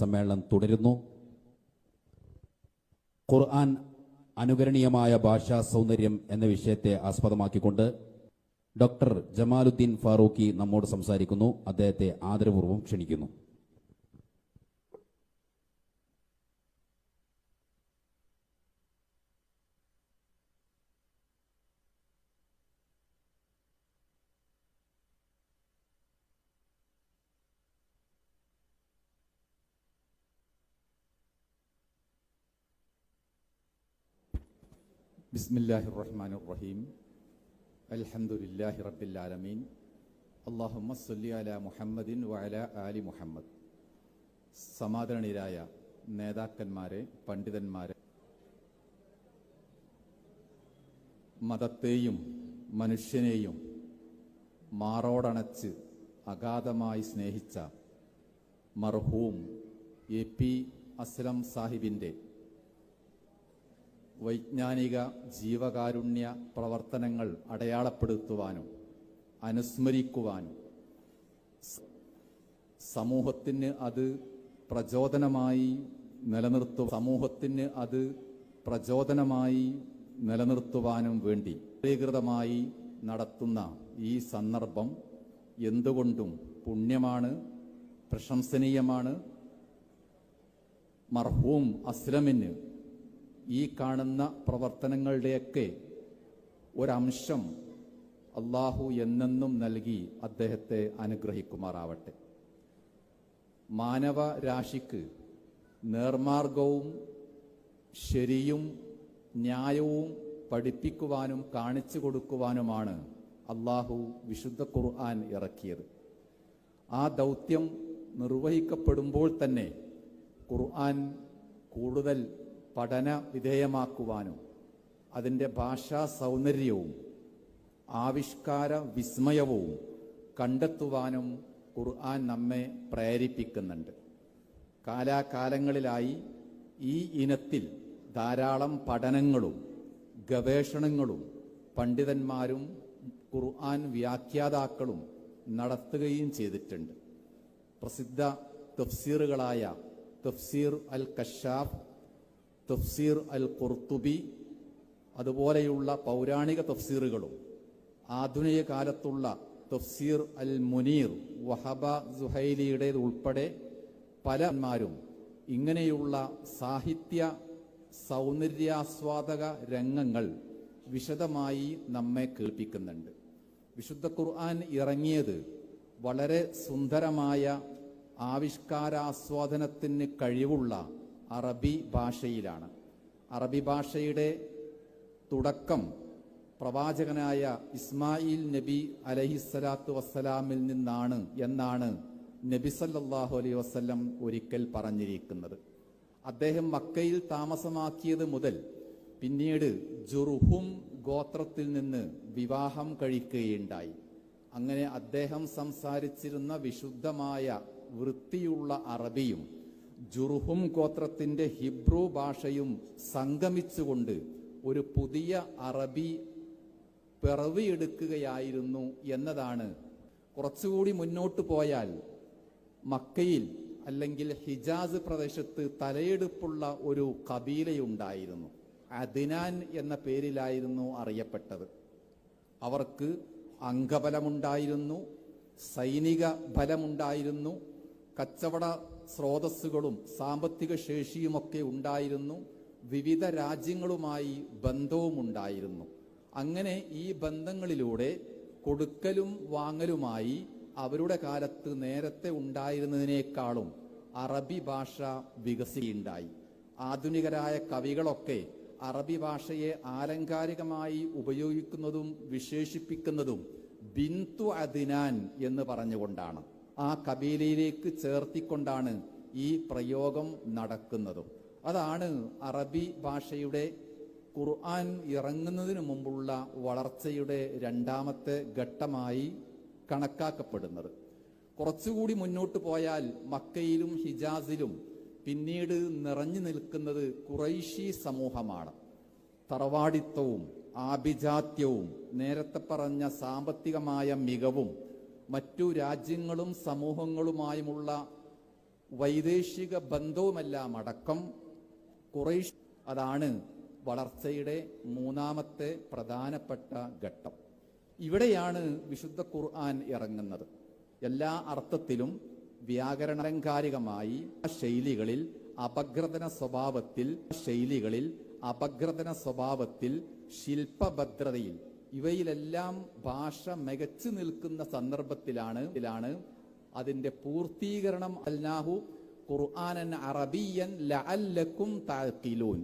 സമ്മേളനം തുടരുന്നു. ഖുർആൻ അനുകരണീയമായ ഭാഷാ സൗന്ദര്യം എന്ന വിഷയത്തെ ആസ്പദമാക്കിക്കൊണ്ട് ഡോക്ടർ ജമാലുദ്ദീൻ ഫാറൂഖി നമ്മോട് സംസാരിക്കുന്നു. അദ്ദേഹത്തെ ആദരപൂർവം ക്ഷണിക്കുന്നു. ബിസ്മില്ലാഹി റഹ്മാൻ റഹീം അൽഹമുല്ലാഹി റബ്ബില്ലാലമീൻ. അള്ളാഹുമ്മ സല്ലി അല മുഹമ്മദിൻ വഅല ആലി മുഹമ്മദ്. സമാദരണീയരായ നേതാക്കന്മാരെ പണ്ഡിതന്മാരെ മതത്തെയും മനുഷ്യനെയും മാറോടണച്ച് അഗാധമായി സ്നേഹിച്ച മർഹൂം എ പി അസ്ലം സാഹിബിന്റെ വൈജ്ഞാനിക ജീവകാരുണ്യ പ്രവർത്തനങ്ങൾ അടയാളപ്പെടുത്തുവാനും അനുസ്മരിക്കുവാനും. സമൂഹത്തിന് അത് പ്രചോദനമായി നിലനിർത്തു സമൂഹത്തിന് അത് പ്രചോദനമായി നിലനിർത്തുവാനും വേണ്ടി കേന്ദ്രീകൃതമായി നടത്തുന്ന ഈ സന്ദർഭം എന്തുകൊണ്ടും പുണ്യമാണ് പ്രശംസനീയമാണ്. മർഹൂം അസ്ലമിന് ഈ കാണുന്ന പ്രവർത്തനങ്ങളുടെയൊക്കെ ഒരംശം അള്ളാഹു എന്നെന്നും നൽകി അദ്ദേഹത്തെ അനുഗ്രഹിക്കുമാറാവട്ടെ. മാനവ രാശിക്ക് നേർമാർഗവും ശരിയും ന്യായവും പഠിപ്പിക്കുവാനും കാണിച്ചു കൊടുക്കുവാനുമാണ് അള്ളാഹു വിശുദ്ധ ഖുർആൻ ഇറക്കിയത്. ആ ദൗത്യം നിർവഹിക്കപ്പെടുമ്പോൾ തന്നെ ഖുർആൻ കൂടുതൽ പഠന വിധേയമാക്കുവാനും അതിന്റെ ഭാഷാ സൗന്ദര്യവും ആവിഷ്കാര വിസ്മയവും കണ്ടെത്തുവാനും ഖുർആൻ നമ്മെ പ്രേരിപ്പിക്കുന്നുണ്ട്. കാലാകാലങ്ങളിലായി ഈ ഇനത്തിൽ ധാരാളം പഠനങ്ങളും ഗവേഷണങ്ങളും പണ്ഡിതന്മാരും ഖുർആൻ വ്യാഖ്യാതാക്കളും നടത്തുകയും ചെയ്തിട്ടുണ്ട്. പ്രസിദ്ധ തഫ്സീറുകളായ തഫ്സീർ അൽ കഷാഫ് തഫ്സീർ അൽ ഖുർത്തുബി അതുപോലെയുള്ള പൗരാണിക തഫ്സീറുകളും ആധുനിക കാലത്തുള്ള തഫ്സീർ അൽ മുനീർ വഹബ സുഹൈലിയുടേത് ഉൾപ്പെടെ പലന്മാരും ഇങ്ങനെയുള്ള സാഹിത്യ സൗന്ദര്യാസ്വാദക രംഗങ്ങൾ വിശദമായി നമ്മെ കേൾപ്പിക്കുന്നുണ്ട്. വിശുദ്ധ ഖുർആൻ ഇറങ്ങിയത് വളരെ സുന്ദരമായ ആവിഷ്കാരാസ്വാദനത്തിന് കഴിവുള്ള അറബി ഭാഷയിലാണ്. അറബി ഭാഷയുടെ തുടക്കം പ്രവാചകനായ ഇസ്മായിൽ നബി അലഹിസ്സലാത്തു വസ്സലാമിൽ നിന്നാണ് എന്നാണ് നബി സല്ലാഹു അലൈഹി വസ്ലം ഒരിക്കൽ പറഞ്ഞിരിക്കുന്നത്. അദ്ദേഹം മക്കയിൽ താമസമാക്കിയത് മുതൽ പിന്നീട് ജുർഹും ഗോത്രത്തിൽ നിന്ന് വിവാഹം കഴിക്കുകയുണ്ടായി. അങ്ങനെ അദ്ദേഹം സംസാരിച്ചിരുന്ന വിശുദ്ധമായ വൃത്തിയുള്ള അറബിയും ജുർഹും ഗോത്രത്തിന്റെ ഹിബ്രു ഭാഷയും സംഗമിച്ചുകൊണ്ട് ഒരു പുതിയ അറബി പിറവിയെടുക്കുകയായിരുന്നു എന്നതാണ്. കുറച്ചുകൂടി മുന്നോട്ട് പോയാൽ മക്കയിൽ അല്ലെങ്കിൽ ഹിജാസ് പ്രദേശത്ത് തലയെടുപ്പുള്ള ഒരു കബീലയുണ്ടായിരുന്നു. അദിനാൻ എന്ന പേരിലായിരുന്നു അറിയപ്പെട്ടത്. അവർക്ക് അംഗബലമുണ്ടായിരുന്നു സൈനിക ബലമുണ്ടായിരുന്നു കച്ചവട സ്രോതസ്സുകളും സാമ്പത്തിക ശേഷിയുമൊക്കെ ഉണ്ടായിരുന്നു. വിവിധ രാജ്യങ്ങളുമായി ബന്ധവുമുണ്ടായിരുന്നു. അങ്ങനെ ഈ ബന്ധങ്ങളിലൂടെ കൊടുക്കലും വാങ്ങലുമായി അവരുടെ കാലത്ത് നേരത്തെ ഉണ്ടായിരുന്നതിനേക്കാളും അറബി ഭാഷ വികസിയുണ്ടായി ആധുനികരായ കവികളൊക്കെ അറബി ഭാഷയെ ആലങ്കാരികമായി ഉപയോഗിക്കുന്നതും വിശേഷിപ്പിക്കുന്നതും ബിന്തു അദിനാൻ എന്ന് പറഞ്ഞുകൊണ്ടാണ്. ആ കബീലയിലേക്ക് ചേർത്തിക്കൊണ്ടാണ് ഈ പ്രയോഗം നടക്കുന്നത്. അതാണ് അറബി ഭാഷയുടെ ഖുർആൻ ഇറങ്ങുന്നതിന് മുമ്പുള്ള വളർച്ചയുടെ രണ്ടാമത്തെ ഘട്ടമായി കണക്കാക്കപ്പെടുന്നത്. കുറച്ചുകൂടി മുന്നോട്ട് പോയാൽ മക്കയിലും ഹിജാസിലും പിന്നീട് നിറഞ്ഞു നിൽക്കുന്നത് കുറൈശി സമൂഹമാണ്. തറവാടിത്തവും ആഭിജാത്യവും നേരത്തെ പറഞ്ഞ സാമ്പത്തികമായ മികവും മറ്റു രാജ്യങ്ങളും സമൂഹങ്ങളുമായുമുള്ള വൈദേശിക ബന്ധവുമെല്ലാം അടക്കം കുറേശ് അതാണ് വളർച്ചയുടെ മൂന്നാമത്തെ പ്രധാനപ്പെട്ട ഘട്ടം. ഇവിടെയാണ് വിശുദ്ധ ഖുർആൻ ഇറങ്ങുന്നത്. എല്ലാ അർത്ഥത്തിലും വ്യാകരണാലങ്കാരികമായി ശൈലികളിൽ അപഗ്രഥന സ്വഭാവത്തിൽ ശൈലികളിൽ അപഗ്രഥന സ്വഭാവത്തിൽ ശില്പഭദ്രതയിൽ ഇവയിലെല്ലാം ഭാഷ മികച്ചു നിൽക്കുന്ന സന്ദർഭത്തിലാണ് ഇതിലാണ് അതിന്റെ പൂർത്തീകരണം. അൽനാഹു ഖുർആനൻ അറബിയൻ ലഅല്ലക്കും താക്കിലൂൻ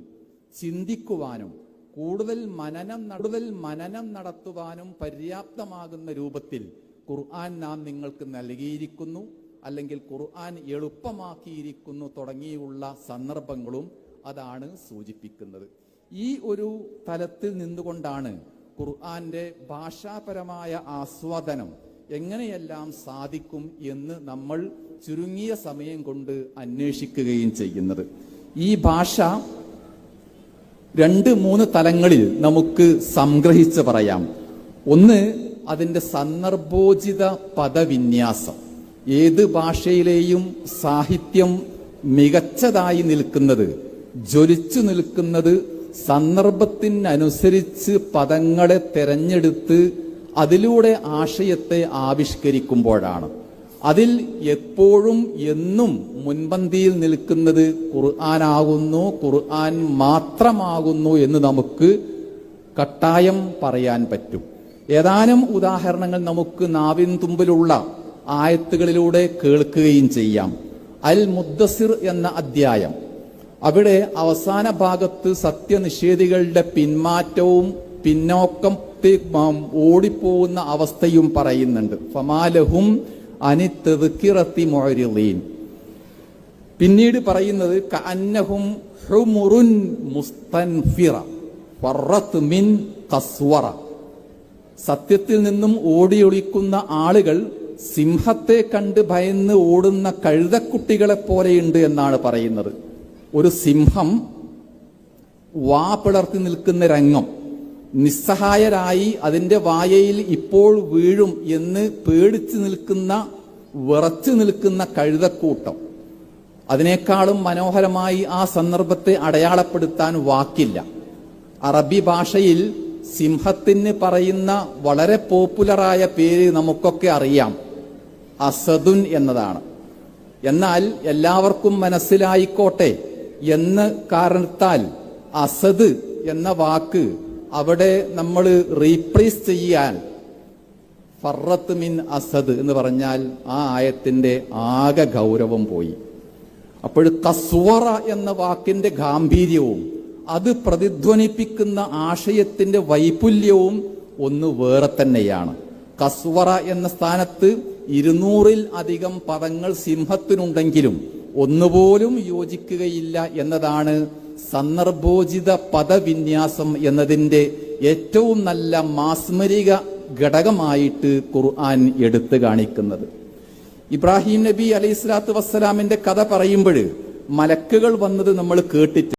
ചിന്തിക്കുവാനും കൂടുതൽ മനനം കൂടുതൽ മനനം നടത്തുവാനും പര്യാപ്തമാകുന്ന രൂപത്തിൽ ഖുർആൻ നാം നിങ്ങൾക്ക് നൽകിയിരിക്കുന്നു അല്ലെങ്കിൽ ഖുർആൻ എളുപ്പമാക്കിയിരിക്കുന്നു തുടങ്ങിയുള്ള സന്ദർഭങ്ങളും അതാണ് സൂചിപ്പിക്കുന്നത്. ഈ ഒരു തലത്തിൽ നിന്നുകൊണ്ടാണ് ഖുർആന്റെ ഭാഷാപരമായ ആസ്വാദനം എങ്ങനെയെല്ലാം സാധിക്കും എന്ന് നമ്മൾ ചുരുങ്ങിയ സമയം കൊണ്ട് അന്വേഷിക്കുകയും ചെയ്യുന്നത്. ഈ ഭാഷ രണ്ട് മൂന്ന് തലങ്ങളിൽ നമുക്ക് സംഗ്രഹിച്ച് പറയാം. ഒന്ന് അതിന്റെ സന്ദർഭോചിത പദവിന്യാസം. ഏത് ഭാഷയിലെയും സാഹിത്യം മികച്ചതായി നിൽക്കുന്നത് ജ്വലിച്ചു നിൽക്കുന്നത് സന്ദർഭത്തിനനുസരിച്ച് പദങ്ങളെ തെരഞ്ഞെടുത്ത് അതിലൂടെ ആശയത്തെ ആവിഷ്കരിക്കുമ്പോഴാണ്. അതിൽ എപ്പോഴും എന്നും മുൻപന്തിയിൽ നിൽക്കുന്നത് ഖുർആനാകുന്നു ഖുർആൻ മാത്രമാകുന്നു എന്ന് നമുക്ക് കട്ടായം പറയാൻ പറ്റും. ഏതാനും ഉദാഹരണങ്ങൾ നമുക്ക് നാവിൻ തുമ്പിലുള്ള ആയത്തുകളിലൂടെ കേൾക്കുകയും ചെയ്യാം. അൽ മുദ്ദസിർ എന്ന അധ്യായം. അവിടെ അവസാന ഭാഗത്ത് സത്യനിഷേധികളുടെ പിന്മാറ്റവും പിന്നോക്കം ഓടിപ്പോകുന്ന അവസ്ഥയും പറയുന്നുണ്ട്. ഫമാലഹും അനിത്തെറുക്കി മൊഴരിളീൻ പിന്നീട് പറയുന്നത് കന്നഹും ഹുമുറുൻ മുസ്തൻഫിറ മിൻ കസ്വറ. സത്യത്തിൽ നിന്നും ഓടിയൊളിക്കുന്ന ആളുകൾ സിംഹത്തെ കണ്ട് ഭയന്ന് ഓടുന്ന കഴുതക്കുട്ടികളെ പോലെയുണ്ട് എന്നാണ് പറയുന്നത്. ഒരു സിംഹം വാ പിളർത്തി നിൽക്കുന്ന രംഗം. നിസ്സഹായരായി അതിന്റെ വായയിൽ ഇപ്പോൾ വീഴും എന്ന് പേടിച്ചു നിൽക്കുന്ന വിറച്ചു നിൽക്കുന്ന കഴുതക്കൂട്ടം. അതിനേക്കാളും മനോഹരമായി ആ സന്ദർഭത്തെ അടയാളപ്പെടുത്താൻ വാക്കില്ല. അറബി ഭാഷയിൽ സിംഹത്തിന് പറയുന്ന വളരെ പോപ്പുലറായ പേര് നമുക്കൊക്കെ അറിയാം. അസദുൻ എന്നതാണ്. എന്നാൽ എല്ലാവർക്കും മനസ്സിലായിക്കോട്ടെ. എന്ന് കാരണത്താൽ അസദ് എന്ന വാക്ക് അവിടെ നമ്മൾ റീപ്ലേസ് ചെയ്യാൻ ഫറത്ത് മിൻ അസദ് എന്ന് പറഞ്ഞാൽ ആ ആയത്തിന്റെ ആകെ ഗൗരവം പോയി. അപ്പോൾ കസ്വറ എന്ന വാക്കിന്റെ ഗാംഭീര്യവും അത് പ്രതിധ്വനിപ്പിക്കുന്ന ആശയത്തിന്റെ വൈപുല്യവും ഒന്ന് വേറെ തന്നെയാണ്. കസ്വറ എന്ന സ്ഥാനത്ത് ഇരുന്നൂറിൽ അധികം പദങ്ങൾ സിംഹത്തിനുണ്ടെങ്കിലും ഒന്നുപോലും യോജിക്കുകയില്ല എന്നതാണ് സന്ദർഭോചിത പദവിന്യാസം എന്നതിന്റെ ഏറ്റവും നല്ല മാസ്മരിക ഘടകമായിട്ട് ഖുർആൻ എടുത്തു കാണിക്കുന്നത്. ഇബ്രാഹിം നബി അലൈഹി സ്വലാത്തു വസ്സലാമിന്റെ കഥ പറയുമ്പോൾ മലക്കുകൾ വന്നത് നമ്മൾ കേട്ടിട്ട്